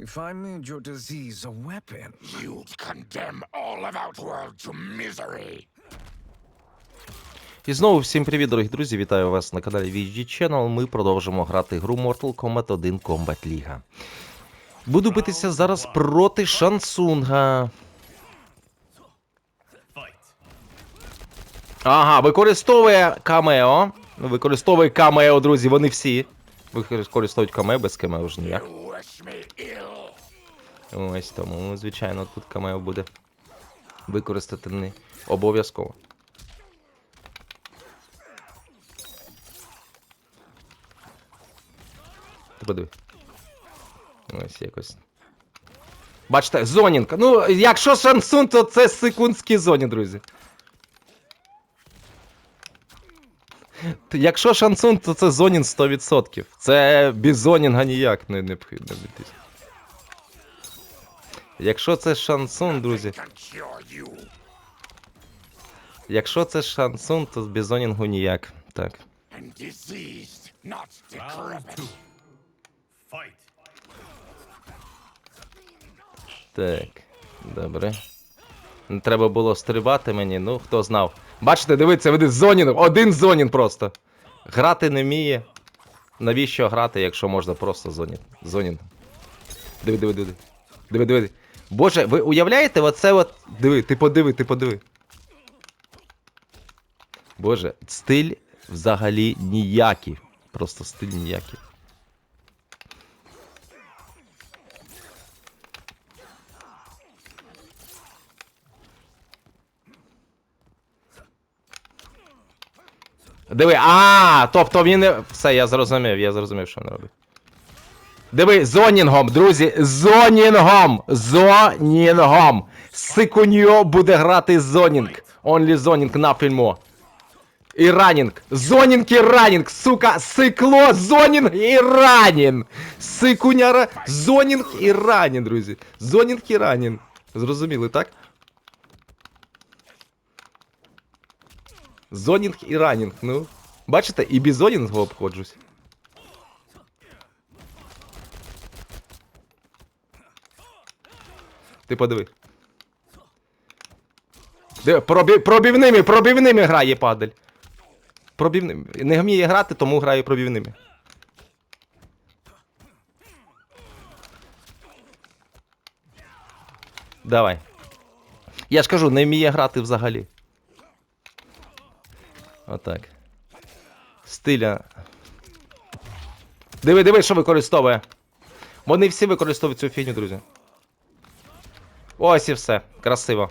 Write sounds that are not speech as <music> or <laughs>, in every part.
If I made your disease a weapon, You'd condemn all of Outworld to misery. І знову всім привіт, дорогі друзі! Вітаю вас на каналі VG Channel. Ми продовжимо грати гру Mortal Kombat 1 Combat League. Буду битися зараз проти Шансунга. Ага, використовує камео. Використовує камео, друзі, вони всі. Використовують камео без камео ж ніяк. Ось тому, звичайно, тут камео буде використати не обов'язково. Подиви. Ось якось. Бачите, зонінг. Ну, якщо шансун, то це секундські зоні, друзі. Якщо шансун, то це зонін 100%. Це без зонінга ніяк не, не, не обійтись. Якщо це шансун, друзі. Якщо це шансун, то без зонінгу ніяк. Так. Так. Добре. Не треба було стрибати мені, ну хто знав. Бачите, дивіться, веде зонін, один зонін просто. Грати не вміє. Навіщо грати, якщо можна просто зонін? Зонін. Диви, диви, диви. Диви, диви. Боже, ви уявляєте, оце от. Диви, ти подиви, ти подиви. Боже, стиль взагалі ніякий. Просто стиль ніякий. Диви, а, тобто він не. Все, я зрозумів, я зрозумів, що він робить. Диви, зонінгом, друзі, зонінгом! Зонінгом! Сикуньо буде грати зонінг. Only зонінг на фільму. І ранінг. Зонінг і ранінг, сука, сикло, зонінг і ранін. Сикуняра, зонінг і ранін, друзі. Зонінг і ранін. Зрозуміли, так? Зонінг і ранінг, ну. Бачите, і без зонінгу обходжусь. Ти подиви. Диви, пробі... пробівними, пробівними грає падаль. Пробівними. Не вміє грати, тому грає пробівними. Давай. Я ж кажу, не вміє грати взагалі. Отак. Стиля. Диви, диви, що використовує. Вони всі використовують цю фігню, друзі. Ось і все. Красиво.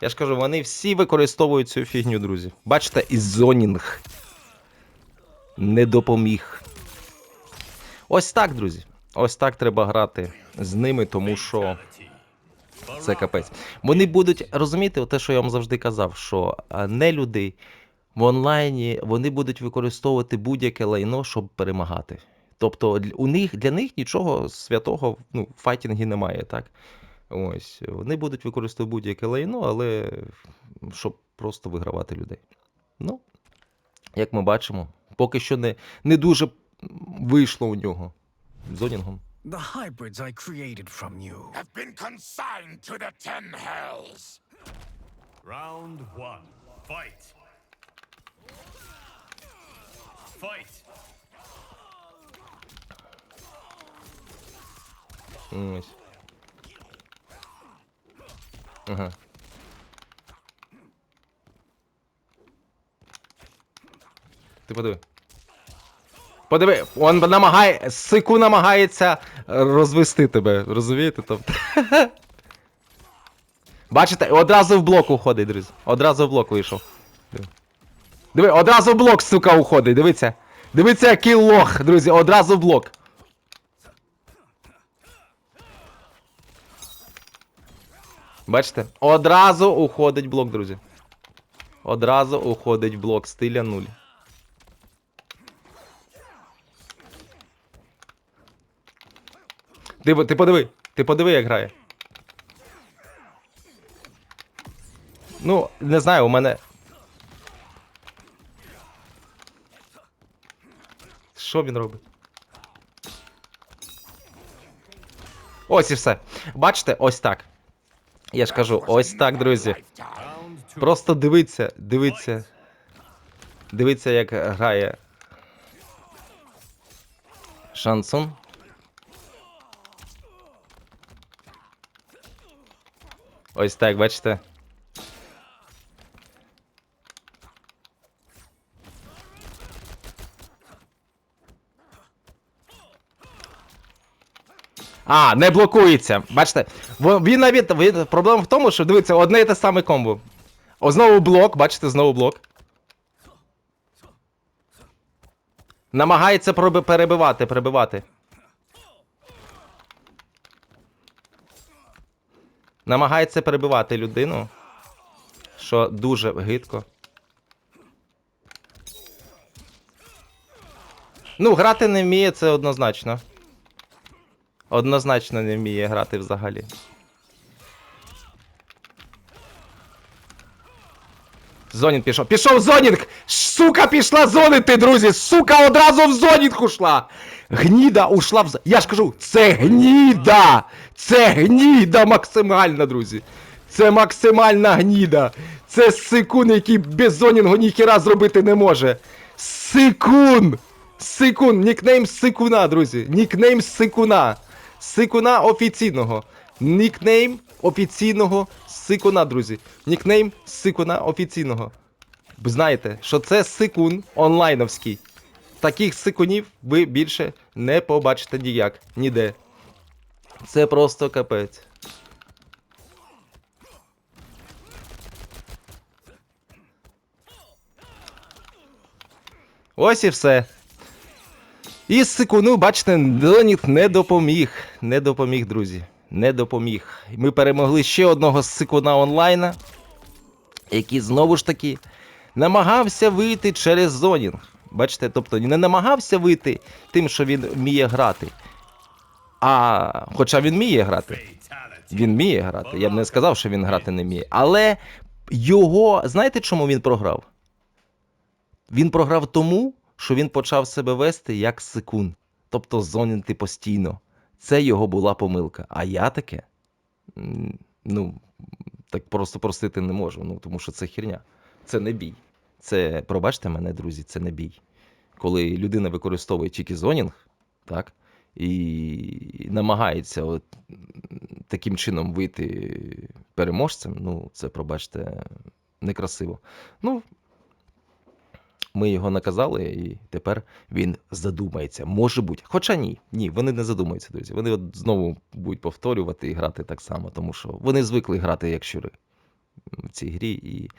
Я ж кажу, вони всі використовують цю фігню, друзі. Бачите, і зонінг. Не допоміг. Ось так, друзі. Ось так треба грати з ними, тому що. Це капець. Вони будуть розумієте, те, що я вам завжди казав, що не люди в онлайні вони будуть використовувати будь-яке лайно, щоб перемагати. Тобто у них для них нічого святого ну, в файтінгі немає, так? Ось вони будуть використовувати будь-яке лайно, але щоб просто вигравати людей. Ну, як ми бачимо, поки що не, не дуже вийшло у нього зонінгом. the hybrids I created from you. Have been consigned to the ten hells. Round one. Fight. Fight. Ось. Ага. Ти подиви. Подиви, он намагає. Сику намагається розвести тебе. Розумієте? Тобто. <laughs> Бачите, одразу в блок уходить, друзі. Одразу в блок вийшов. Диви. Одразу в блок, сука, уходить. Дивіться. Дивіться, який лох, друзі, одразу в блок. Бачите? Одразу уходить блок, друзі. Одразу уходить блок стиля 0. Ти, ти подиви, ти подиви, як грає. Ну, не знаю, у мене. Що він робить? Ось і все. Бачите, ось так. Я ж кажу, ось так, друзі. Просто дивіться, дивіться. Дивіться, як грає. Шансон. Ось так, бачите. А, не блокується. Бачите, він навіть він, проблема в тому, що дивіться, одне і те саме комбо. О, знову блок, бачите, знову блок. Намагається проби- перебивати, перебивати. Намагається перебивати людину. Що дуже гидко. Ну, грати не вміє, це однозначно. Однозначно не вміє грати взагалі. Зонінг пішов. Пішов Зонінг! Сука, пішла зонити, друзі! Сука, одразу в Зонінг ушла! Гніда ушла в з- Я ж кажу, це гніда! Це гніда максимальна, друзі! Це максимальна гніда! Це сикун, який без Зонінгу ніхіра зробити не може! Сикун! Сикун! Нікнейм Сикуна, друзі! Нікнейм Сикуна! Сикуна офіційного! Нікнейм офіційного Сикуна, друзі! Нікнейм Сикуна офіційного. Знаєте, що це сикун онлайновський. Таких сикунів ви більше не побачите ніяк, ніде. Це просто капець. Ось і все. І сикуну, бачите, Донік не допоміг. Не допоміг, друзі. Не допоміг. Ми перемогли ще одного сикуна онлайна, який знову ж таки намагався вийти через зонінг. Бачите, тобто не намагався вийти тим, що він вміє грати. А хоча він вміє грати. Він вміє грати. Я б не сказав, що він грати не вміє. Але його. Знаєте, чому він програв? Він програв тому, що він почав себе вести як секун. Тобто зонити постійно. Це його була помилка. А я таке. Ну, так просто простити не можу. Ну, тому що це херня. Це не бій. Це, пробачте мене, друзі, це не бій. Коли людина використовує тільки зонінг, так? І намагається от, таким чином вийти переможцем, ну, це, пробачте, некрасиво. Ну, ми його наказали, і тепер він задумається. Може бути. Хоча ні, ні, вони не задумаються, друзі. Вони от знову будуть повторювати і грати так само, тому що вони звикли грати як щури в цій грі, і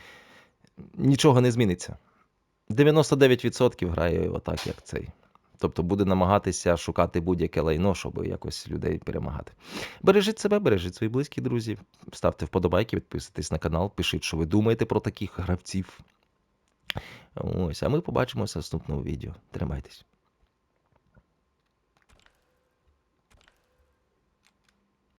нічого не зміниться. 99% грає отак, як цей. Тобто буде намагатися шукати будь-яке лайно, щоб якось людей перемагати. Бережіть себе, бережіть своїх близьких друзів, ставте вподобайки, підписуйтесь на канал, пишіть, що ви думаєте про таких гравців. Ось, а ми побачимося в наступному відео. Тримайтесь.